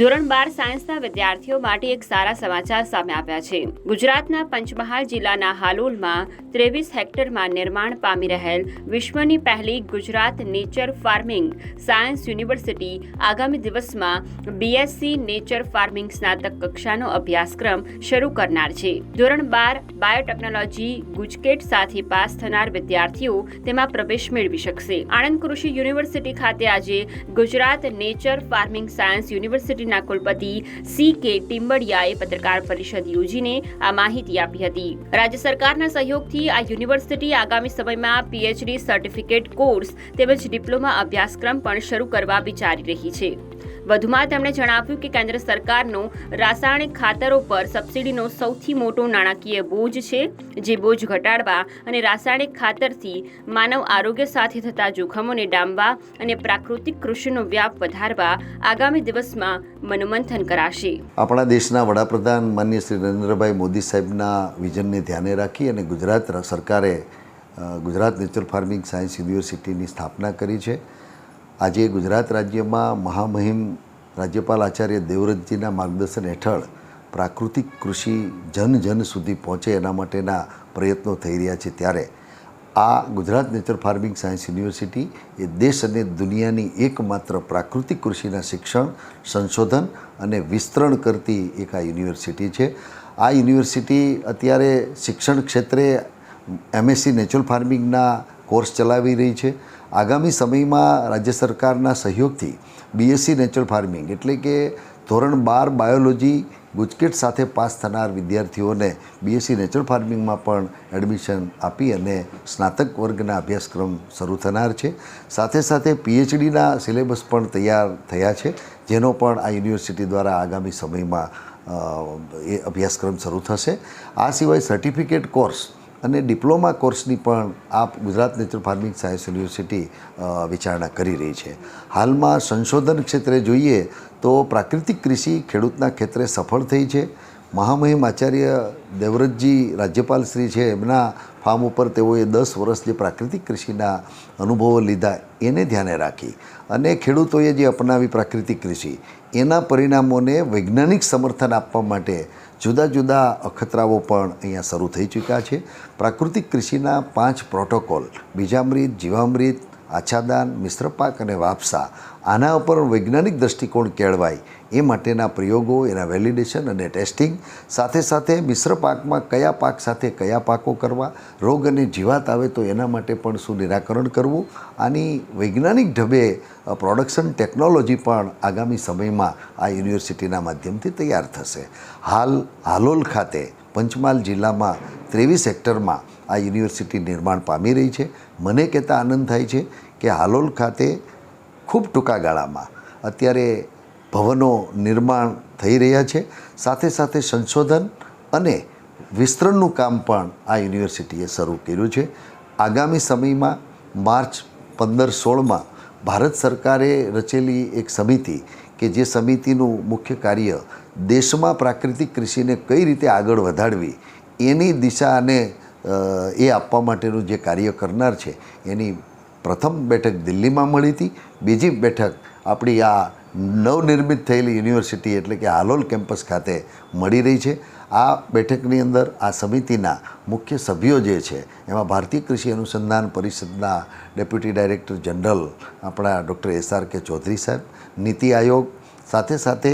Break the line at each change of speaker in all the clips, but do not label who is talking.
ધોરણ બાર સાયન્સના વિદ્યાર્થીઓ માટે એક સારા સમાચાર સામે આવ્યા છે. ગુજરાતના પંચમહાલ જિલ્લાના હાલોલમાં ત્રેવીસ હેક્ટરમાં નિર્માણ પામી રહેલ વિશ્વની પહેલી Gujarat nature farming science university આગામી દિવસમાં બીએસસી નેચર ફાર્મિંગ સ્નાતક કક્ષાનો અભ્યાસક્રમ શરૂ કરનાર છે. ધોરણ બાર બાયોટેકનોલોજી ગુજકેટ સાથે પાસ થનાર વિદ્યાર્થીઓ તેમાં પ્રવેશ મેળવી શકશે. આણંદ કૃષિ યુનિવર્સિટી ખાતે આજે ગુજરાત નેચર ફાર્મિંગ સાયન્સ યુનિવર્સિટીના કુલપતિ સી કે ટિમ્બડિયાએ પત્રકાર પરિષદ યોજીને આ માહિતી આપી હતી. રાજ્ય સરકારના સહયોગથી આ યુનિવર્સિટી આગામી સમયમાં પીએચડી સર્ટિફિકેટ કોર્સ તેમજ ડિપ્લોમા અભ્યાસક્રમ પણ શરૂ કરવા વિચારી રહી છે. વધુમાં તેમણે જણાવ્યું કે કેન્દ્ર સરકારનો રાસાયણિક ખાતરો પર સબસિડીનો સૌથી મોટો નાણાકીય બોજ છે, જે બોજ ઘટાડવા અને રાસાયણિક ખાતરથી માનવ આરોગ્ય સાથે થતા જોખમોને ડામવા અને પ્રાકૃતિક કૃષિનો વ્યાપ વધારવા આગામી દિવસમાં મનોમંથન કરાશે.
આપણા દેશના વડાપ્રધાન માનનીય શ્રી નરેન્દ્રભાઈ મોદી સાહેબના વિઝનને ધ્યાને રાખી અને ગુજરાત સરકારે ગુજરાત નેચર ફાર્મિંગ સાયન્સ યુનિવર્સિટીની સ્થાપના કરી છે. આજે ગુજરાત રાજ્યમાં મહામહિમ રાજ્યપાલ આચાર્ય દેવવ્રતજીના માર્ગદર્શન હેઠળ પ્રાકૃતિક કૃષિ જન જન સુધી પહોંચે એના માટેના પ્રયત્નો થઈ રહ્યા છે. ત્યારે આ Gujarat nature farming science university એ દેશ અને દુનિયાની એકમાત્ર પ્રાકૃતિક કૃષિના શિક્ષણ, સંશોધન અને વિસ્તરણ કરતી એક આ યુનિવર્સિટી છે. આ યુનિવર્સિટી અત્યારે શિક્ષણ ક્ષેત્રે એમએસસી નેચરલ ફાર્મિંગના કોર્સ ચલાવી રહી છે. આગામી સમયમાં રાજ્ય સરકારના સહયોગથી બીએસસી નેચરલ ફાર્મિંગ એટલે કે ધોરણ બાર બાયોલોજી ગુજકેટ સાથે પાસ થનાર વિદ્યાર્થીઓને બીએસસી નેચરલ ફાર્મિંગમાં પણ એડમિશન આપી અને સ્નાતક વર્ગના અભ્યાસક્રમ શરૂ થનાર છે. સાથે સાથે પીએચડીના સિલેબસ પણ તૈયાર થયા છે, જેનો પણ આ યુનિવર્સિટી દ્વારા આગામી સમયમાં એ અભ્યાસક્રમ શરૂ થશે. આ સિવાય સર્ટિફિકેટ કોર્સ અને ડિપ્લોમા કોર્સની પણ આપ Gujarat natural farming science university વિચારણા કરી રહી છે. હાલમાં સંશોધન ક્ષેત્રે જોઈએ તો પ્રાકૃતિક કૃષિ ખેડૂતના ક્ષેત્રે સફળ થઈ છે. મહામહિમ આચાર્ય દેવવ્રતજી રાજ્યપાલ શ્રી છે. એમના ફાર્મ ઉપર તેઓએ દસ વર્ષ જે પ્રાકૃતિક કૃષિના અનુભવો લીધા એને ધ્યાને રાખી અને ખેડૂતોએ જે અપનાવી પ્રાકૃતિક કૃષિ, એના પરિણામોને વૈજ્ઞાનિક સમર્થન આપવા માટે જુદા જુદા અખતરાઓ પણ અહીંયા શરૂ થઈ ચૂક્યા છે. પ્રાકૃતિક કૃષિના પાંચ પ્રોટોકોલ, બીજામૃત, જીવામૃત આચ્છાદાન મિશ્ર પાક અને વાપસા આના ઉપર વૈજ્ઞાનિક દૃષ્ટિકોણ કેળવાય એ માટેના પ્રયોગો, એના વેલિડેશન અને ટેસ્ટિંગ, સાથે સાથે મિશ્ર પાકમાં કયા પાક સાથે કયા પાકો કરવા, રોગ અને જીવાત આવે તો એના માટે પણ શું નિરાકરણ કરવું, આની વૈજ્ઞાનિક ઢબે પ્રોડક્શન ટેકનોલોજી પણ આગામી સમયમાં આ યુનિવર્સિટીના માધ્યમથી તૈયાર થશે. હાલ, હાલોલ ખાતે પંચમહાલ જિલ્લામાં ત્રેવીસ હેક્ટરમાં આ યુનિવર્સિટી નિર્માણ પામી રહી છે. મને કહેતા આનંદ થાય છે કે હાલોલ ખાતે ખૂબ ટૂંકા ગાળામાં અત્યારે ભવનો નિર્માણ થઈ રહ્યા છે. સાથે સાથે સંશોધન અને વિસ્તરણનું કામ પણ આ યુનિવર્સિટીએ શરૂ કર્યું છે. આગામી સમયમાં માર્ચ પંદર સોળમાં ભારત સરકારે રચેલી એક સમિતિ કે જે સમિતિનું મુખ્ય કાર્ય દેશમાં પ્રાકૃતિક કૃષિને કઈ રીતે આગળ વધારવી એની દિશા અને એ આપવા માટેનું જે કાર્ય કરનાર છે, એની પ્રથમ બેઠક દિલ્હીમાં મળી હતી. બીજી બેઠક આપણી આ નવનિર્મિત થયેલી યુનિવર્સિટી એટલે કે હાલોલ કેમ્પસ ખાતે મળી રહી છે. આ બેઠકની અંદર આ સમિતિના મુખ્ય સભ્યો જે છે, એમાં ભારતીય કૃષિ અનુસંધાન પરિષદના ડેપ્યુટી ડાયરેક્ટર જનરલ આપણા doctor S R K Chaudhary સાહેબ, નીતિ આયોગ, સાથે સાથે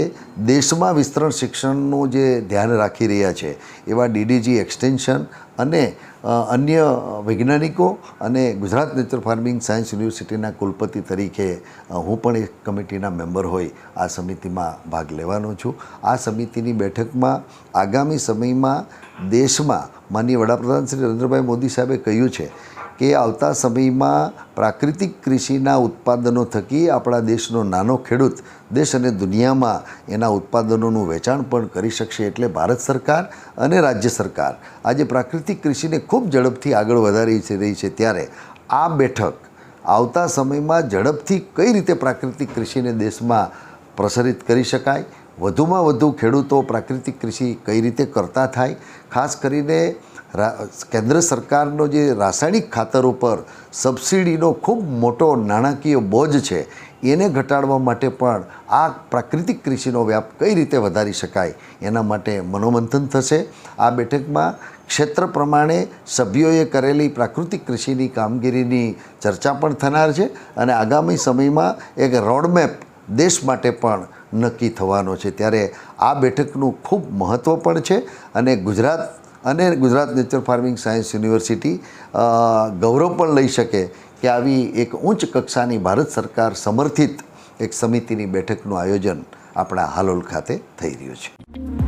દેશમાં વિસ્તરણ શિક્ષણનું જે ધ્યાન રાખી રહ્યા છે, એવા ડીડીજી એક્સટેન્શન અને અન્ય વૈજ્ઞાનિકો અને ગુજરાત નેચર ફાર્મિંગ સાયન્સ યુનિવર્સિટીના કુલપતિ તરીકે હું પણ એક કમિટીના મેમ્બર હોય, આ સમિતિમાં ભાગ લેવાનો છું. આ સમિતિની બેઠકમાં આગામી સમયમાં દેશમાં માનનીય વડાપ્રધાન શ્રી નરેન્દ્રભાઈ મોદી સાહેબે કહ્યું છે કે આવતા સમયમાં પ્રાકૃતિક કૃષિના ઉત્પાદનો થકી આપણા દેશનો નાનો ખેડૂત દેશ અને દુનિયામાં એના ઉત્પાદનોનું વેચાણ પણ કરી શકશે એટલે ભારત સરકાર અને રાજ્ય સરકાર. આજે પ્રાકૃતિક કૃષિને ખૂબ ઝડપથી આગળ વધારી રહી છે ત્યારે આ બેઠક આવતા સમયમાં ઝડપથી કઈ રીતે પ્રાકૃતિક કૃષિને દેશમાં પ્રસારિત કરી શકાય? વધુમાં વધુ ખેડૂતો પ્રાકૃતિક કૃષિ કઈ રીતે કરતા થાય? ખાસ કરીને કેન્દ્ર સરકારનો જે રાસાયણિક ખાતર ઉપર સબસિડીનો ખૂબ મોટો નાણાકીય બોજ છે, એને ઘટાડવા માટે પણ આ પ્રાકૃતિક કૃષિનો વ્યાપ કઈ રીતે વધારી શકાય? એના માટે મનોમંથન થશે. આ બેઠકમાં ક્ષેત્ર પ્રમાણે સભ્યોએ કરેલી પ્રાકૃતિક કૃષિની કામગીરીની ચર્ચા પણ થનાર છે અને આગામી સમયમાં એક રોડમેપ દેશ માટે પણ નક્કી થવાનો છે. ત્યારે આ બેઠકનું ખૂબ મહત્ત્વ પણ છે અને ગુજરાત અને Gujarat nature farming science university ગૌરવ પણ લઈ શકે કે આવી એક ઉચ્ચ કક્ષાની ભારત સરકાર સમર્થિત એક સમિતિની બેઠકનું આયોજન આપણા હાલોલ ખાતે થઈ રહ્યું છે.